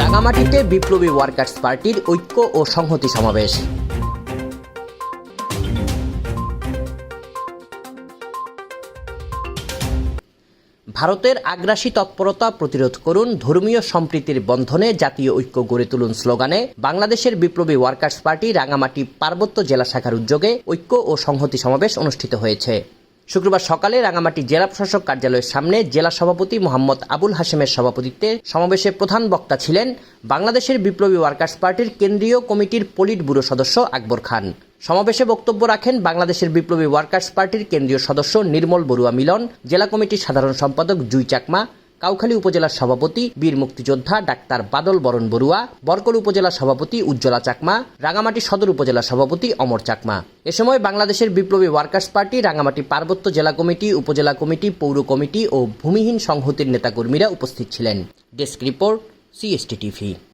রাঙামাটিতে বিপ্লবী ওয়ার্কার্স পার্টির ঐক্য ও সংহতি সমাবেশ। ভারতের আগ্রাসী তৎপরতা প্রতিরোধ করুন ধর্মীয় সম্প্রীতির বন্ধনে জাতীয় ঐক্য গড়ে তুলুন স্লোগানে বাংলাদেশের বিপ্লবী ওয়ার্কার্স পার্টি রাঙামাটি পার্বত্য জেলা শাখার উদ্যোগে ঐক্য ও সংহতি সমাবেশ অনুষ্ঠিত হয়েছে। শুক্রবার সকালে রাঙামাটি জেলা প্রশাসক কার্যালয়ের সামনে জেলা সভাপতি মোহাম্মদ আবুল হাশেমের সভাপতিত্বে সমাবেশে প্রধান বক্তা ছিলেন বাংলাদেশের বিপ্লবী ওয়ার্কার্স পার্টির কেন্দ্রীয় কমিটির পলিট ব্যুরো সদস্য আকবর খান। সমাবেশে বক্তব্য রাখেন বাংলাদেশের বিপ্লবী ওয়ার্কার্স পার্টির কেন্দ্রীয় সদস্য নির্মল বড়ুয়া মিলন, জেলা কমিটির সাধারণ সম্পাদক জুই চাকমা কাউখালী উপজেলার সভাপতি, বীর মুক্তিযোদ্ধা ডাক্তার বাদল বরণ বড়ুয়া, বরকল উপজেলা সভাপতি উজ্জ্বলা চাকমা, রাঙামাটি সদর উপজেলা সভাপতি অমর চাকমা। এ সময় বাংলাদেশের বিপ্লবী ওয়ার্কার্স পার্টি, রাঙামাটি পার্বত্য জেলা কমিটি, উপজেলা কমিটি, পৌর কমিটি ও ভূমিহীন সংহতির নেতাকর্মীরা উপস্থিত ছিলেন। Desk report, CST TV.